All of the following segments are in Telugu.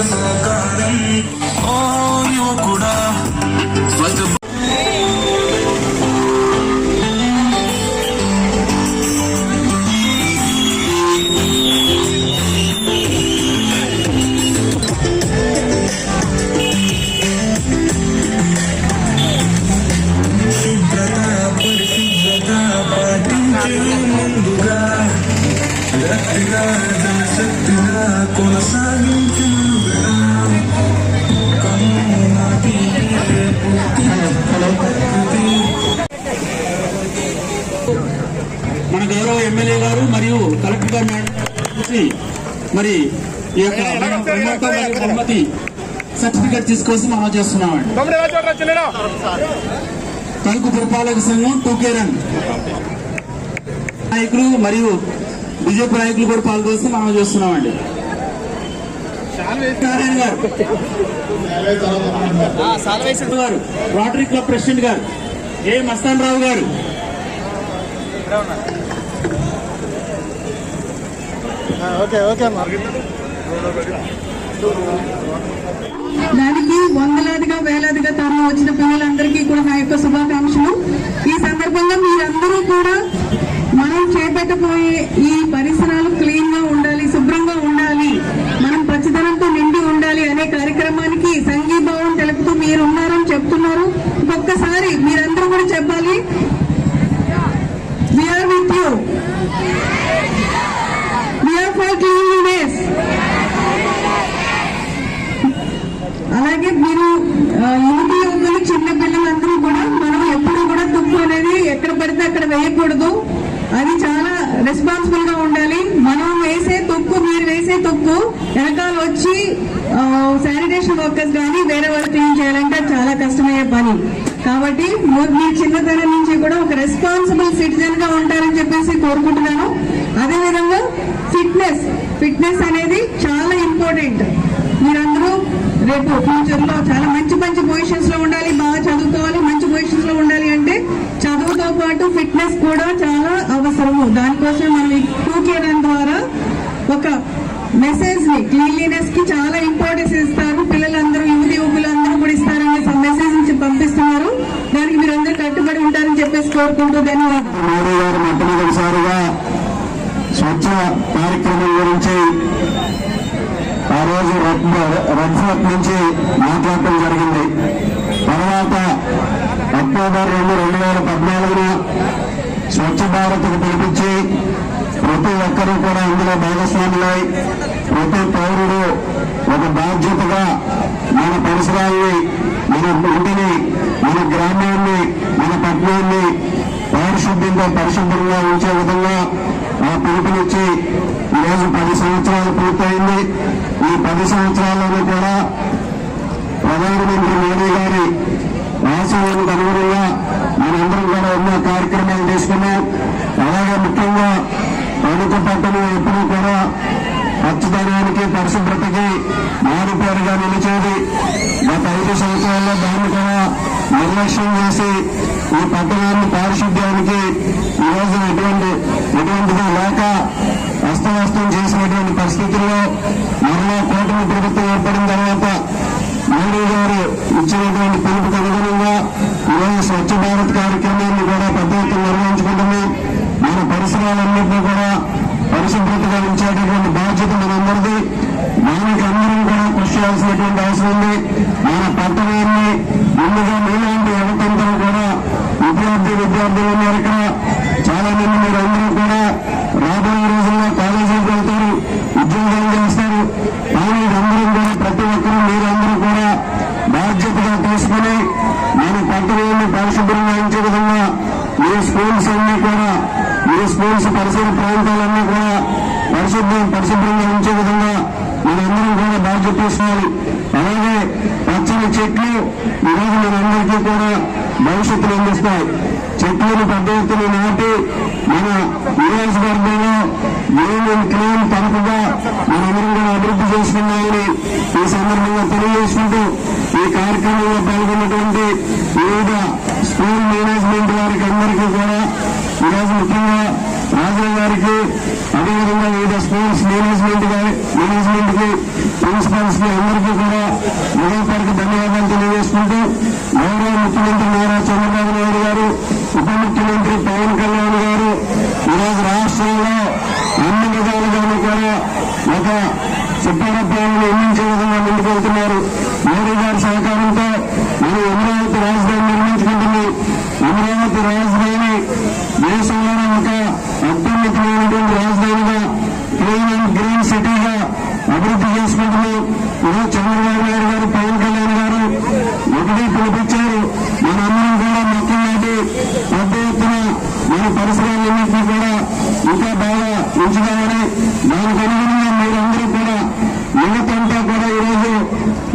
I'm. వచ్చి మరి ఈ యొక్క బహుమతి సర్టిఫికేట్ తీసుకొచ్చి మనం చేస్తున్నామండి. తణుకు పురపాలక సంఘం టూకే రన్. నాయకులు మరియు బీజేపీ నాయకులు కూడా పాల్గొస్తే మనం చేస్తున్నామండి. నారాయణ గారు. గారు రోటరీ క్లబ్ ప్రెసిడెంట్ గారు ఏ మస్తాన్ రావు గారు. ఓకే ఓకే అమ్మా దానికి వందలాదిగా వేలాదిగా తరం వచ్చిన పిల్లలందరికీ కూడా నా యొక్క శుభాకాంక్షలు. ఈ సందర్భంగా మీరందరూ కూడా మనం చేపట్టబోయే ఈ పరిసరాలు క్లీన్గా ఉండాలి శుభ్రంగా ఉండాలి మనం పచ్చదనంతో నిండి ఉండాలి అనే కార్యక్రమానికి సంఘీభావం తెలుపుతూ మీరు ఉన్నారని చెప్తున్నారు ఒక్కసారి మీరందరూ కూడా చెప్పాలి we're with you we're for cleanliness అలాగే మీరు ఆ, యువతి యువకులు చిన్న పిల్లలందరూ కూడా మనం ఎప్పుడు కూడా తుప్పు అనేది ఎక్కడ పడితే అక్కడ వేయకూడదు అది చాలా రెస్పాన్సిబుల్గా ఉండాలి మనం వేసే తుప్పు మీరు వెనకాల వచ్చి శానిటేషన్ వర్కర్స్ కానీ వేరే వాళ్ళు క్లీన్ చేయాలంటే చాలా కష్టమయ్యే పని. కాబట్టి మీరు మీ చిన్నతనం నుంచి కూడా ఒక రెస్పాన్సిబుల్ సిటిజన్గా ఉంటారని చెప్పేసి కోరుకుంటున్నాను. అదేవిధంగా ఫిట్నెస్ ఫిట్నెస్ అనేది చాలా ఇంపార్టెంట్ మీరందరూ రేపు ఫ్యూచర్లో చాలా మంచి మంచి పొజిషన్స్లో ఉండాలి బాగా చదువుకోవాలి మంచి పొజిషన్స్లో ఉండాలి అంటే చదువుతో పాటు ఫిట్నెస్ కూడా చాలా అవసరము. దానికోసం మనం ఈ టూ ద్వారా ఒక మెసేజ్ని క్లీన్లీనెస్కి చాలా ఇంపార్టెన్స్ ఇస్తారు. పిల్లలందరూ యువతి యువకులందరూ కూడా ఇస్తారనే మెసేజ్ నుంచి పంపిస్తున్నారు. దానికి మీరు అందరూ కట్టుబడి ఉంటారని చెప్పేసి కోరుకుంటూ ధన్యవాదాలు. గారు మొట్టమొదటిసారిగా స్వచ్ఛ కార్యక్రమం గురించి ఆ రోజు రెడ్ రెడ్ ఫోర్ట్ నుంచి మాట్లాడటం జరిగింది. తర్వాత అక్టోబర్ రెండు రెండు వేల పద్నాలుగున స్వచ్ఛ భారత్కు పిలిపించి ప్రతి ఒక్కరూ కూడా ఇందులో భాగస్వాములై ప్రతి పౌరుడు ఒక బాధ్యతగా మన పరిసరాల్ని మన ఇంటిని మన గ్రామాన్ని మన పట్టణాన్ని పారిశుద్ధ్యంతో పరిశుభ్రంగా ఉంచే విధంగా ఆ పిలుపునిచ్చి ఈరోజు పది సంవత్సరాలు పూర్తయింది ఈ పది సంవత్సరాల్లోనూ కూడా ప్రధానమంత్రి మోడీ గారి ఆశయానికి అనుగుణంగా మనందరం కూడా ఎన్నో కార్యక్రమాలు తీసుకున్నాం అలాగే ముఖ్యంగా తణుకు పట్టణం ఎప్పుడూ కూడా పచ్చదనానికి పరిశుభ్రతకి మారుపేరుగా నిలిచేది గత ఐదు సంవత్సరాల్లో దాన్ని కూడా నిర్లక్ష్యం చేసి ఈ పట్టణాన్ని పారిశుద్ధ్యానికి ఈరోజు ఎటువంటి ఎటువంటిది లేక అస్తవ్యస్తం చేసినటువంటి పరిస్థితుల్లో మరలా కూటమి ప్రభుత్వం ఏర్పడిన తర్వాత మోడీ గారు ఇచ్చినటువంటి పిలుపుకు అనుగుణంగా ఈరోజు స్వచ్ఛ భారత్ కార్యక్రమాన్ని కూడా పెద్ద ఎత్తున నిర్వహించుకుంటున్నాం మన పరిసరాలన్నింటినీ కూడా పరిశుభ్రతగా ఉంచేటటువంటి బాధ్యత మనందరిది దానికి అందరం కూడా కృషి చేయాల్సినటువంటి అవసరం ఉంది మన పట్టణాన్ని ముందుగా మీలాంటి యువతందరూ కూడా విద్యార్థి విద్యార్థులు ఉన్నారు ఇక్కడ చాలా మంది మీరు అందరూ కూడా రాబోయే రోజుల్లో కాలేజీకి వెళ్తారు ఉద్యోగాలు చేస్తారు కానీ అందరం కూడా ప్రతి ఒక్కరూ మీరందరూ కూడా బాధ్యతగా తీసుకుని మన పట్టణాన్ని పరిశుభ్రంగా ఉంచే విధంగా మీ స్కూల్స్ కూడా ఈ స్కూల్స్ పరిసర ప్రాంతాలన్నీ కూడా పరిశుభ్రం పరిశుభ్రంగా ఉంచే విధంగా మనందరం కూడా బాధ్యత తీసుకోవాలి. అలాగే పచ్చని చెట్లు ఈరోజు మనందరికీ కూడా భవిష్యత్తులు అందిస్తాయి. చెట్లను పెద్ద ఎత్తున నాటి మన నియోజకవర్గంలో గ్రీన్ క్లీన్ తరపుగా మనందరం కూడా అభివృద్ధి చేసుకున్నామని ఈ సందర్భంగా తెలియజేసుకుంటూ ఈ కార్యక్రమంలో పాల్గొన్నటువంటి వివిధ స్కూల్ మేనేజ్మెంట్ వారికి అందరికీ కూడా ఈరోజు ముఖ్యంగా రాజు గారికి అదేవిధంగా వివిధ స్కూల్స్ మేనేజ్మెంట్ మేనేజ్మెంట్కి ప్రిన్సిపల్స్కి అందరికీ కూడా హృదయపూర్వక ధన్యవాదాలు తెలియజేసుకుంటూ గౌరవ ముఖ్యమంత్రి నారా చంద్రబాబు నాయుడు గారు ఉప ముఖ్యమంత్రి పవన్ కళ్యాణ్ గారు ఈరోజు రాష్ట్రంలో అన్ని విధాలుగాను కూడా ఒక సుబ్బారప్పాలను నిర్మించే విధంగా ముందుకెళ్తున్నారు మోడీ గారి సహకారంతో మనం అమరావతి రాజధాని నిర్మించుకుంటుంది. అమరావతి రాజధాని దేశంలోనే ఒక అత్యున్నతమైనటువంటి రాజధానిగా క్లీన్ అండ్ గ్రీన్ సిటీగా అభివృద్ధి చేసుకుంటున్నాం ఈరోజు చంద్రబాబు నాయుడు గారు పవన్ కళ్యాణ్ గారు ఒకటి పిలిపించారు. మనందరం కూడా మొత్తం నాటి పెద్ద ఎత్తున మన పరిసరాలన్నింటినీ కూడా ఇంకా బాగా ఉంచుకోవాలి. దానికి అనుగుణంగా మీరందరూ కూడా యువతంతా కూడా ఈరోజు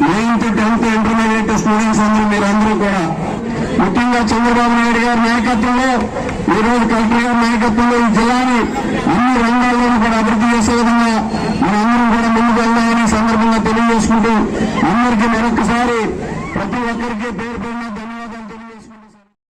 నైన్త్ టెన్త్ ఇంటర్మీడియట్ స్టూడెంట్స్ అందరూ మీరందరూ కూడా ముఖ్యంగా చంద్రబాబు నాయుడు గారి నాయకత్వంలో ఈ రోజు కలెక్టర్ గారి నాయకత్వంలో ఈ జిల్లాని అన్ని రంగాల్లోనూ కూడా అభివృద్ధి చేసే విధంగా మనందరం కూడా ముందుకు వెళ్దామని సందర్భంగా తెలియజేసుకుంటూ అందరికీ మరొకసారి ప్రతి ఒక్కరికి పేరు